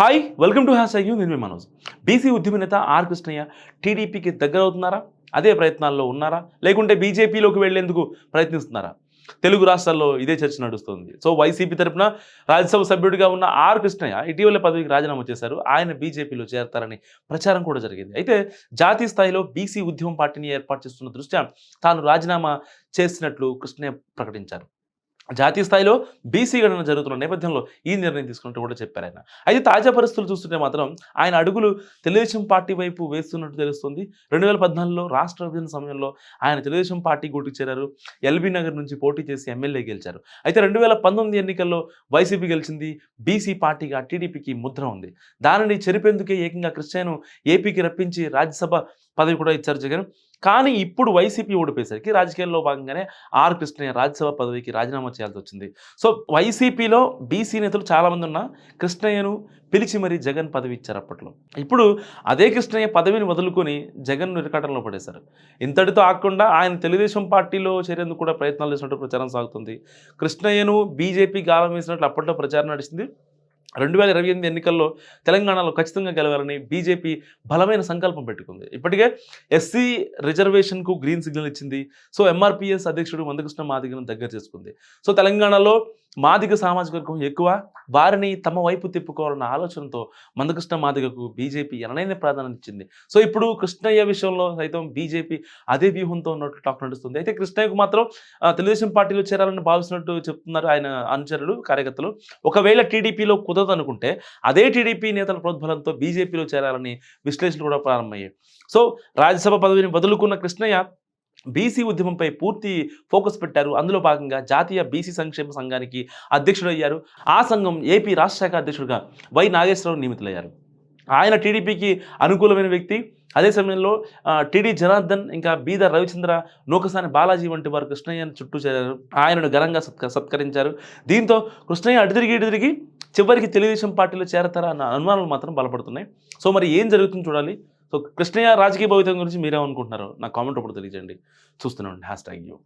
Hi welcome to హ్యాష్ అయ్యూ నేను మీ మనోజ్. బీసీ ఉద్యమ నేత ఆర్ కృష్ణయ్య టీడీపీకి దగ్గర అవుతున్నారా అదే ప్రయత్నాల్లో ఉన్నారా? లేకుంటే బీజేపీలోకి వెళ్ళేందుకు ప్రయత్నిస్తున్నారా? తెలుగు రాష్ట్రాల్లో ఇదే చర్చ నడుస్తుంది. సో వైసీపీ తరఫున రాజ్యసభ సభ్యుడిగా ఉన్న ఆర్ కృష్ణయ్య ఇటీవల పదవికి రాజీనామా చేశారు. ఆయన బీజేపీలో చేరతారని ప్రచారం కూడా జరిగింది. అయితే జాతీయ స్థాయిలో బీసీ ఉద్యమం పార్టీని ఏర్పాటు చేస్తున్న దృష్ట్యా తాను రాజీనామా చేసినట్లు కృష్ణయ్య ప్రకటించారు. జాతీయ స్థాయిలో బీసీ గణన జరుగుతున్న నేపథ్యంలో ఈ నిర్ణయం తీసుకున్నట్టు కూడా చెప్పారు ఆయన. అయితే తాజా పరిస్థితులు చూస్తుంటే మాత్రం ఆయన అడుగులు తెలుగుదేశం పార్టీ వైపు వేస్తున్నట్టు తెలుస్తుంది. రెండు వేల పద్నాలుగులో రాష్ట్ర విభజన సమయంలో ఆయన తెలుగుదేశం పార్టీ గూటికి చేరారు. ఎల్బీ నగర్ నుంచి పోటీ చేసి ఎమ్మెల్యే గెలిచారు. అయితే రెండు వేల పంతొమ్మిది ఎన్నికల్లో వైసీపీ గెలిచింది. బీసీ పార్టీగా టీడీపీకి ముద్ర ఉంది. దానిని చెరిపేందుకే ఏకంగా క్రిస్టియన్ ఏపీకి రప్పించి రాజ్యసభ పదవి కూడా ఇచ్చారు జగన్. కానీ ఇప్పుడు వైసీపీ ఓడిపోయేసరికి రాజకీయాల్లో భాగంగానే ఆర్ కృష్ణయ్య రాజ్యసభ పదవికి రాజీనామా చేయాల్సి వచ్చింది. సో వైసీపీలో బీసీ నేతలు చాలామంది ఉన్నా కృష్ణయ్యను పిలిచి మరీ జగన్ పదవి ఇచ్చారు అప్పట్లో. ఇప్పుడు అదే కృష్ణయ్య పదవిని వదులుకొని జగన్ నిరకాటంలో పడేశారు. ఇంతటితో ఆగకుండా ఆయన తెలుగుదేశం పార్టీలో చేరేందుకు కూడా ప్రయత్నాలు చేసినట్టు ప్రచారం సాగుతుంది. కృష్ణయ్యను బీజేపీ గాలం వేసినట్లు అప్పట్లో ప్రచారం నడిచింది. రెండు వేల ఇరవై ఎనిమిది ఎన్నికల్లో తెలంగాణలో ఖచ్చితంగా గెలవాలని బీజేపీ బలమైన సంకల్పం పెట్టుకుంది. ఇప్పటికే ఎస్సీ రిజర్వేషన్కు గ్రీన్ సిగ్నల్ ఇచ్చింది. సో ఎంఆర్పిఎస్ అధ్యక్షుడు మందకృష్ణ మాదిగను దగ్గర చేసుకుంది. సో తెలంగాణలో మాదిగ సామాజిక వర్గం ఎక్కువ వారిని తమ వైపు తిప్పుకోవాలన్న ఆలోచనతో మందకృష్ణ మాదిగకు బీజేపీ ఎననైన ప్రాధాన్యత ఇచ్చింది. సో ఇప్పుడు కృష్ణయ్య విషయంలో సైతం బీజేపీ అదే వ్యూహంతో ఉన్నట్లు టాక్ నడుస్తుంది. అయితే కృష్ణయ్యకు మాత్రం తెలుగుదేశం పార్టీలో చేరాలని భావిస్తున్నట్టు చెప్తున్నారు ఆయన అనుచరులు కార్యకర్తలు. ఒకవేళ టీడీపీలో కుదరదు అనుకుంటే అదే టీడీపీ నేతల ప్రోద్బలంతో బీజేపీలో చేరాలని విశ్లేషణలు కూడా ప్రారంభమయ్యాయి. సో రాజ్యసభ పదవిని వదులుకున్న కృష్ణయ్య బీసీ ఉద్యమంపై పూర్తి ఫోకస్ పెట్టారు. అందులో భాగంగా జాతీయ బీసీ సంక్షేమ సంఘానికి అధ్యక్షుడయ్యారు. ఆ సంఘం ఏపీ రాష్ట్ర శాఖ అధ్యక్షుడిగా వై నాగేశ్వరరావు నియమితులయ్యారు. ఆయన టీడీపీకి అనుకూలమైన వ్యక్తి. అదే సమయంలో టీడీ జనార్దన్ ఇంకా బీదర్ రవిచంద్ర నూకసాని బాలాజీ వంటి వారు కృష్ణయ్యను చుట్టూ చేరారు. ఆయనను ఘనంగా సత్క సత్కరించారు. దీంతో కృష్ణయ్య అటు తిరిగి ఇటు తిరిగి చివరికి తెలుగుదేశం పార్టీలో చేరతారా అన్న అనుమానాలు మాత్రం బలపడుతున్నాయి. సో మరి ఏం జరుగుతుందో చూడాలి. సో కృష్ణయ్య రాజకీయ భవితం గురించి మీరేమనుకుంటున్నారు నా కామెంట్ అప్పుడు తెలియజేయండి. చూస్తున్నాం హ్యాష్ ట్యాగ్ యూ